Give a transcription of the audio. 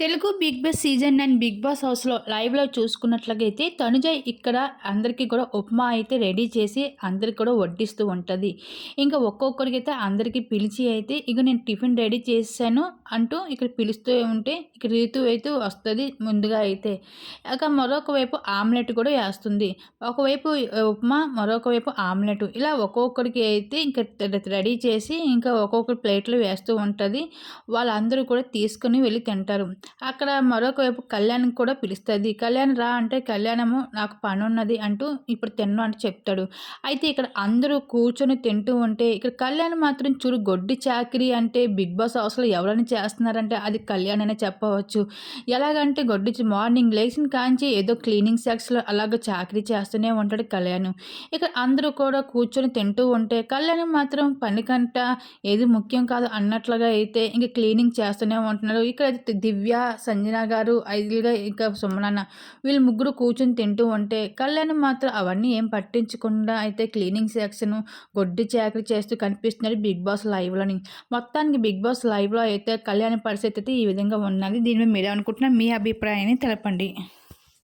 Telugu Bigg Boss season nine Bigg Boss హౌస్లో లైవ్లో చూసుకున్నట్లయితే తనుజ ఇక్కడ అందరికీ కూడా ఉప్మా అయితే రెడీ చేసి అందరికి కూడా వడ్డిస్తూ ఉంటుంది. ఇంకా ఒక్కొక్కరికైతే అందరికీ పిలిచి అయితే ఇక నేను టిఫిన్ రెడీ చేశాను అంటూ ఇక్కడ పిలుస్తూ ఉంటే ఇక్కడ రీతు అయితే వస్తుంది ముందుగా అయితే. ఇక మరొక వైపు ఆమ్లెట్ కూడా వేస్తుంది. ఒకవైపు ఉప్మా మరొక వైపు ఆమ్లెట్. ఇలా ఒక్కొక్కరికి అయితే ఇంకా రెడీ చేసి ఇంకా ఒక్కొక్కరి ప్లేట్లు వేస్తూ ఉంటుంది. వాళ్ళందరూ కూడా తీసుకుని వెళ్ళి తింటారు. అక్కడ మరొక వైపు కళ్యాణ్ కూడా పిలుస్తుంది. కళ్యాణ్ రా అంటే కళ్యాణము నాకు పని ఉన్నది అంటూ ఇప్పుడు తిన్ను అంటే చెప్తాడు. అయితే ఇక్కడ అందరూ కూర్చొని తింటూ ఉంటే ఇక్కడ కళ్యాణ్ మాత్రం చూడు గొడ్డి చాకరీ అంటే బిగ్ బాస్ హౌస్లో ఎవరైనా చేస్తున్నారంటే అది కళ్యాణ్ అనే చెప్పవచ్చు. ఎలాగంటే గొడ్డి మార్నింగ్ లేచిన కాంచి ఏదో క్లీనింగ్ సెక్స్లో అలాగ చాకరీ చేస్తూనే ఉంటాడు కళ్యాణ్. ఇక్కడ అందరూ కూడా కూర్చొని తింటూ ఉంటే కళ్యాణ్ మాత్రం పని కంట ఏది ముఖ్యం కాదు అన్నట్లుగా అయితే ఇంకా క్లీనింగ్ చేస్తూనే ఉంటున్నారు ఇక్కడ దివ్య సంజన గారు ఐదుగా ఇంకా సుమనన్న. వీళ్ళు ముగ్గురు కూర్చొని తింటూ ఉంటే కళ్యాణ్ మాత్రం అవన్నీ ఏం పట్టించకుండా అయితే క్లీనింగ్ సెక్షన్ గొడ్డి చాకరీ చేస్తూ కనిపిస్తున్నాడు బిగ్ బాస్ లైవ్లోని మొత్తానికి బిగ్ బాస్ లైవ్లో అయితే కళ్యాణ్ పరిస్థితి అయితే ఈ విధంగా ఉన్నది. దీని మీద మీరు అనుకుంటున్న మీ అభిప్రాయాన్ని తెలపండి.